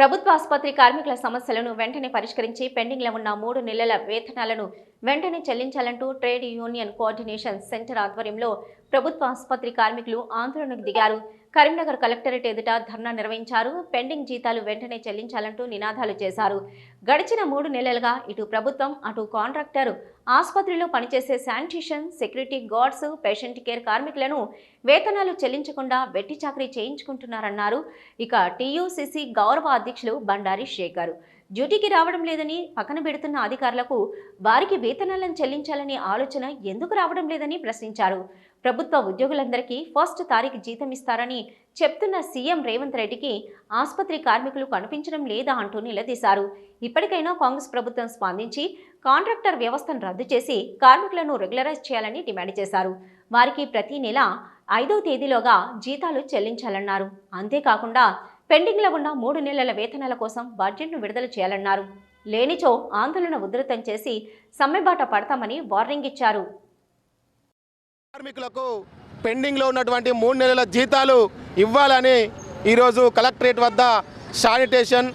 ప్రభుత్వ ఆసుపత్రి కార్మికుల సమస్యలను వెంటనే పరిష్కరించి పెండింగ్లో ఉన్న మూడు నెలల వేతనాలను వెంటనే చెల్లించాలంటూ ట్రేడ్ యూనియన్ కోఆర్డినేషన్ సెంటర్ ఆధ్వర్యంలో ప్రభుత్వ ఆసుపత్రి కార్మికులు ఆందోళనకు దిగారు. కరీంనగర్ కలెక్టరేట్ ఎదుట ధర్నా నిర్వహించారు. పెండింగ్ జీతాలు వెంటనే చెల్లించాలంటూ నినాదాలు చేశారు. గడిచిన మూడు నెలలుగా ఇటు ప్రభుత్వం అటు కాంట్రాక్టర్ ఆసుపత్రిలో పనిచేసే sanitation security guards patient care కార్మికులను వేతనాలు చెల్లించకుండా వెట్టి చాకరీ చేయించుకుంటున్నారన్నారు. ఇక టీయూసీసీ గౌరవ అధ్యక్షులు బండారి శేఖర్. డ్యూటీకి రావడం లేదని పక్కన పెడుతున్న అధికారులకు వారికి వేతనాలను చెల్లించాలనే ఆలోచన ఎందుకు రావడం లేదని ప్రశ్నించారు. ప్రభుత్వ ఉద్యోగులందరికీ ఫస్ట్ తారీఖు జీతం ఇస్తారని చెప్తున్న సీఎం రేవంత్ రెడ్డికి ఆసుపత్రి కార్మికులు కనిపించడం లేదా అంటూ నిలదీశారు. ఇప్పటికైనా కాంగ్రెస్ ప్రభుత్వం స్పందించి కాంట్రాక్టర్ వ్యవస్థను రద్దు చేసి కార్మికులను రెగ్యులరైజ్ చేయాలని డిమాండ్ చేశారు. వారికి ప్రతి నెల ఐదో తేదీలోగా జీతాలు చెల్లించాలన్నారు. అంతేకాకుండా పెండింగ్లో ఉన్న మూడు నెలల వేతనాల కోసం బడ్జెట్ను విడుదల చేయాలన్నారు. లేనిచో ఆందోళన ఉధృతం చేసి సమ్మెబాట పడతామని వార్నింగ్ ఇచ్చారు. కార్మికులకు పెండింగ్లో ఉన్నటువంటి మూడు నెలల జీతాలు ఇవ్వాలని ఈరోజు కలెక్టరేట్ వద్ద sanitation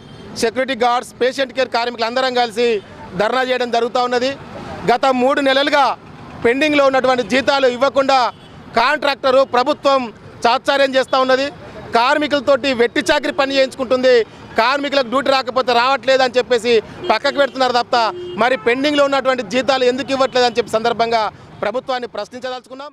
security guards patient care కార్మికులు అందరం కలిసి ధర్నా చేయడం జరుగుతూ ఉన్నది. గత మూడు నెలలుగా పెండింగ్లో ఉన్నటువంటి జీతాలు ఇవ్వకుండా కాంట్రాక్టరు ప్రభుత్వం చాత్సార్యం చేస్తూ ఉన్నది. కార్మికులతోటి వెట్టి చాకరి పని చేయించుకుంటుంది. కార్మికులకు డ్యూటీ రాకపోతే రావట్లేదు అని చెప్పేసి పక్కకు పెడుతున్నారు తప్ప మరి పెండింగ్లో ఉన్నటువంటి జీతాలు ఎందుకు ఇవ్వట్లేదు అని చెప్పి సందర్భంగా ప్రభుత్వాన్ని ప్రశ్నించదలుచుకున్నాం.